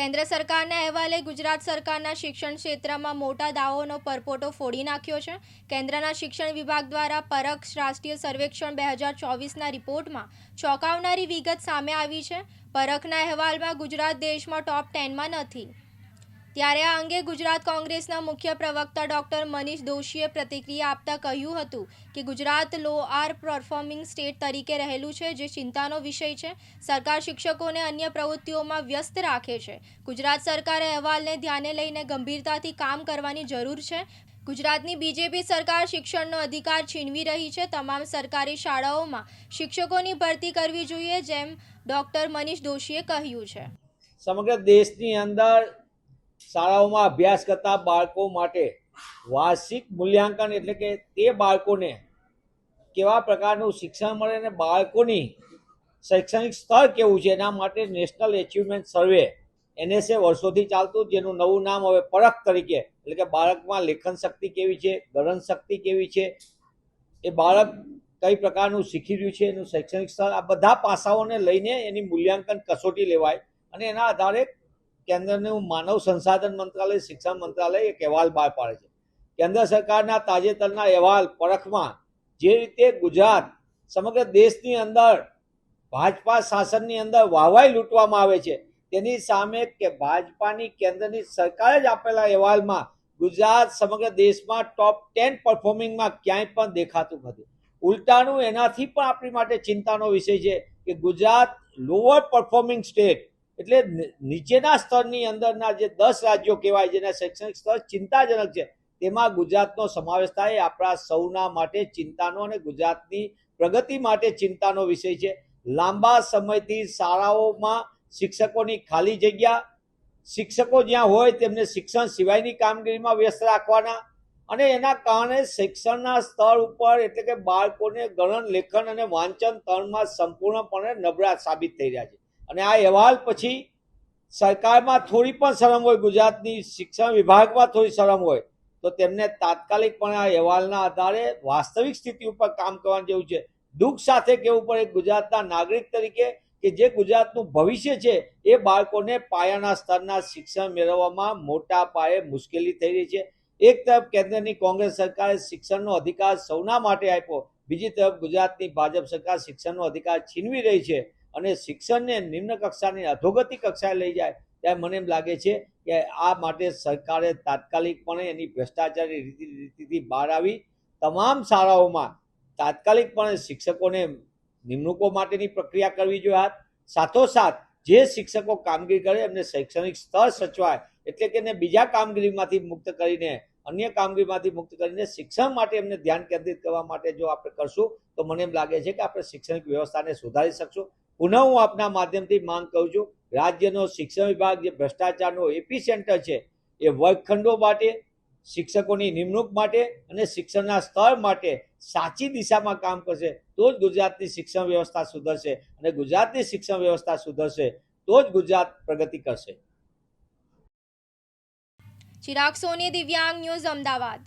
કેન્દ્ર સરકારના અહેવાલે ગુજરાત સરકારના શિક્ષણ ક્ષેત્રમાં મોટા દાવોનો પરપોટો ફોડી નાખ્યો છે. કેન્દ્રના શિક્ષણ વિભાગ દ્વારા પરખ રાષ્ટ્રીય સર્વેક્ષણ બે હજાર ચોવીસના રિપોર્ટમાં ચોંકાવનારી વિગત સામે આવી છે. પરખના અહેવાલમાં ગુજરાત દેશમાં ટોપ ટેનમાં નથી. ત્યારે આ અંગે ગુજરાત કોંગ્રેસના મુખ્ય પ્રવક્તા ડોક્ટર મનીષ દોશીએ પ્રતિક્રિયા આપતા કહ્યું હતું કે Gujarat lower performing state તરીકે રહેલું છે, જે ચિંતાનો વિષય છે. સરકાર શિક્ષકોને અન્ય પ્રવૃત્તિઓમાં વ્યસ્ત રાખે છે. ગુજરાત સરકારે અહેવાલને ધ્યાને લઈને ગંભીરતાથી કામ કરવાની જરૂર છે. ગુજરાતની બીજેપી સરકાર શિક્ષણનો અધિકાર છીનવી રહી છે. તમામ સરકારી શાળાઓમાં શિક્ષકોની ભરતી કરવી જોઈએ, જેમ ડોક્ટર મનીષ દોશીએ કહ્યું છે. સમગ્ર દેશની અંદર શાળાઓમાં અભ્યાસ કરતા બાળકો માટે વાર્ષિક મૂલ્યાંકન એટલે કે તે બાળકોને કેવા પ્રકારનું શિક્ષણ મળે અને બાળકોની શૈક્ષણિક સ્તર કેવું છે એના માટે નેશનલ એચિવમેન્ટ સર્વે, એનએસએ વર્ષોથી ચાલતું, જેનું નવું નામ હવે પરખ તરીકે, એટલે કે બાળકમાં લેખન શક્તિ કેવી છે, ગણન શક્તિ કેવી છે, એ બાળક કઈ પ્રકારનું શીખી રહ્યું છે, એનું શૈક્ષણિક સ્તર, આ બધા પાસાઓને લઈને એની મૂલ્યાંકન કસોટી લેવાય. અને એના આધારે કેન્દ્રનું માનવ સંસાધન મંત્રાલય, શિક્ષણ મંત્રાલય એક અહેવાલ બહાર પાડે છે. કેન્દ્ર સરકારના તાજેતરના અહેવાલ પરખમાં જે રીતે ગુજરાત સમગ્ર દેશની અંદર ભાજપા શાસનની અંદર વાહવાઈ લૂંટવામાં આવે છે, તેની સામે કે ભાજપાની કેન્દ્રની સરકારે જ આપેલા અહેવાલમાં ગુજરાત સમગ્ર દેશમાં ટોપ ટેન પરફોર્મિંગમાં ક્યાંય પણ દેખાતું નથી. ઉલટાનું એનાથી પણ આપણી માટે ચિંતાનો વિષય છે કે ગુજરાત લોઅર પરફોર્મિંગ સ્ટેટ એટલે નીચેના સ્તરની અંદરના જે દસ રાજ્યો કહેવાય, જેના શૈક્ષણિક સ્તર ચિંતાજનક છે, તેમાં ગુજરાતનો સમાવેશ થાય આપણા સૌના માટે ચિંતાનો અને ગુજરાતની પ્રગતિ માટે ચિંતાનો વિષય છે. લાંબા સમયથી શાળાઓમાં શિક્ષકોની ખાલી જગ્યા, શિક્ષકો જ્યાં હોય તેમને શિક્ષણ સિવાયની કામગીરીમાં વ્યસ્ત રાખવાના અને એના કારણે શિક્ષણના સ્તર ઉપર એટલે કે બાળકોને ગણન, લેખન અને વાંચન ત્રણમાં સંપૂર્ણપણે નબળા સાબિત થઈ રહ્યા છે. અને આ અહેવાલ પછી સરકારમાં થોડી પણ શરમ હોય, ગુજરાતની શિક્ષણ વિભાગમાં થોડી શરમ હોય, તો તેમને તાત્કાલિક પણ આ અહેવાલના આધારે વાસ્તવિક સ્થિતિ ઉપર કામ કરવાનું જેવું છે. દુઃખ સાથે કહેવું પડે ગુજરાતના નાગરિક તરીકે કે જે ગુજરાતનું ભવિષ્ય છે, એ બાળકોને પાયાના સ્તરના શિક્ષણ મેળવવામાં મોટા પાયે મુશ્કેલી થઈ રહી છે. એક તરફ કેન્દ્રની કોંગ્રેસ સરકારે શિક્ષણનો અધિકાર સૌના માટે આપ્યો, બીજી તરફ ગુજરાતની ભાજપ સરકાર શિક્ષણનો અધિકાર છીનવી રહી છે. અને શિક્ષણને નિમ્ન કક્ષાની અધોગતિ કક્ષાએ લઈ જાય ત્યારે મને એમ લાગે છે કે આ માટે સરકારે તાત્કાલિકપણે એની ભ્રષ્ટાચારી રીતિ રીતિથી બહાર આવી. તમામ શાળાઓમાં તાત્કાલિકપણે શિક્ષકોને નિમણૂકો માટેની પ્રક્રિયા કરવી જોઈએ હાથ. સાથોસાથ, જે શિક્ષકો કામગીરી કરે એમને શૈક્ષણિક સ્તર સચવાય એટલે કે એને બીજા કામગીરીમાંથી મુક્ત કરીને, અન્ય કામગીરીમાંથી મુક્ત કરીને શિક્ષણ માટે એમને ધ્યાન કેન્દ્રિત કરવા માટે જો આપણે કરશું, તો મને એમ લાગે છે કે આપણે શૈક્ષણિક વ્યવસ્થાને સુધારી શકશું. પુનઃ હું આપના માધ્યમથી માંગ કહું છું, રાજ્યનો શિક્ષણ વિભાગ જે ભ્રષ્ટાચારનો એપી સેન્ટર છે, એ વર્ગખંડો માટે, શિક્ષકોની નિમણૂક માટે અને શિક્ષણના સ્તર માટે સાચી દિશામાં કામ કરશે, તો જ ગુજરાતની શિક્ષણ વ્યવસ્થા સુધરશે અને ગુજરાતની શિક્ષણ વ્યવસ્થા સુધરશે, તો જ ગુજરાત પ્રગતિ કરશે. ચિરાગ સોની, દિવ્યાંગ ન્યૂઝ અમદાવાદ.